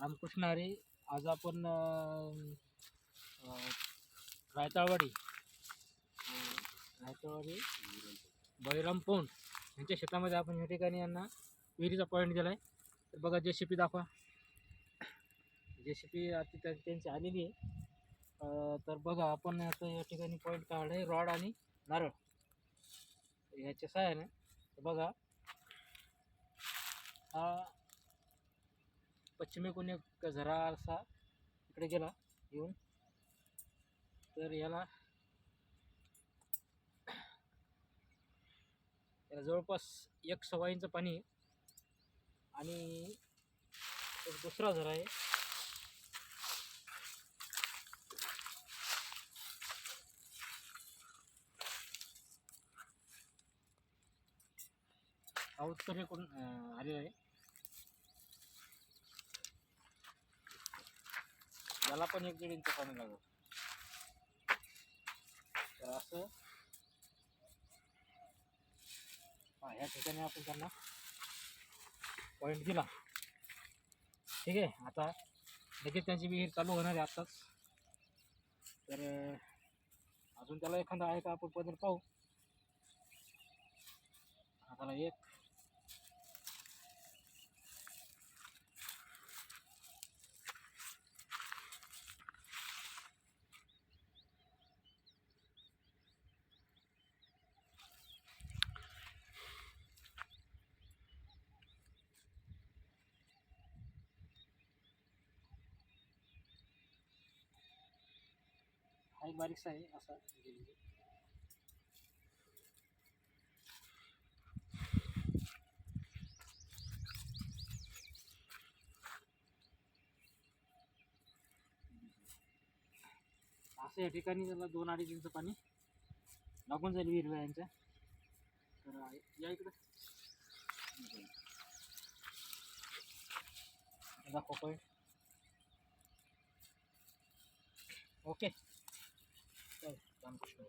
रामकृष्ण हरी आज आपण रायताळवाडी रायताळवाडी बळीराम पोंड यांच्या शेतामध्ये आपण या ठिकाणी यांना विहिरीचा पॉईंट दिला आहे तर बघा जे सी पी दाखवा. जे सी पी आता त्यांची आलेली आहे. तर बघा आपण आता या ठिकाणी पॉईंट काढला आहे रॉड आणि नारळ. ह्याच्या सहाय्याने बघा हा पश्चिमेकडून एक झरा असा इकडे गेला येऊन. तर याला याला जवळपास एक सव्वा इंच पाणी आणि एक दुसरा झरा आहे. हा उत्तरेकडून आलेला आहे. याला पण एक दीड इंच पाणी लागलं. तर असं. हा ह्या ठिकाणी आपण त्यांना पॉईंट दिला. ठीक आहे आता लगेच त्यांची विहीर चालू होणार आहे आत्ताच. तर अजून त्याला एखादा आहे का आपण पदर पाहू? हाताला एक. एक बारीकसा आहे असा असं या ठिकाणी त्याला दोन अडीच इंच पाणी लागून जाईल हिरव्या यांच्या तर या इकडं. दाखव पॉईंट ओके. রামকৃষ্ণ